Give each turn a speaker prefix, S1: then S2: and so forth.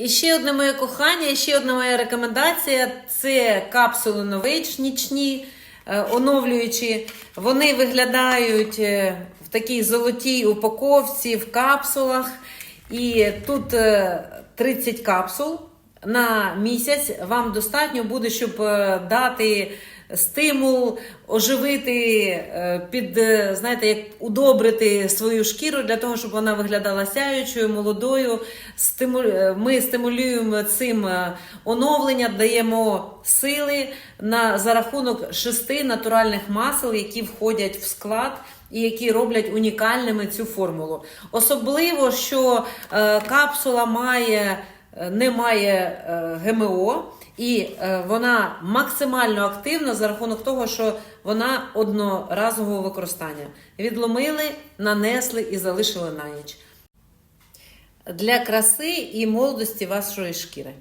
S1: І ще одне моє кохання, і ще одна моя рекомендація це капсули Novage нічні, е, оновлюючі. Вони виглядають е, в такій золотій упаковці, в капсулах. І тут е, 30 капсул на місяць. Вам достатньо буде, щоб е, дати стимул, оживити, е, під, е, знаєте, як удобрити свою шкіру для того, щоб вона виглядала сяючою, молодою. Е, Ми стимулюємо цим оновлення, даємо сили на, за рахунок шести натуральних масел, які входять в склад. І які роблять унікальними цю формулу. Особливо, що е, капсула має, е, не має е, ГМО, і е, вона максимально активна за рахунок того, що вона одноразового використання. Відломили, нанесли і залишили на ніч. Для краси і молодості вашої шкіри.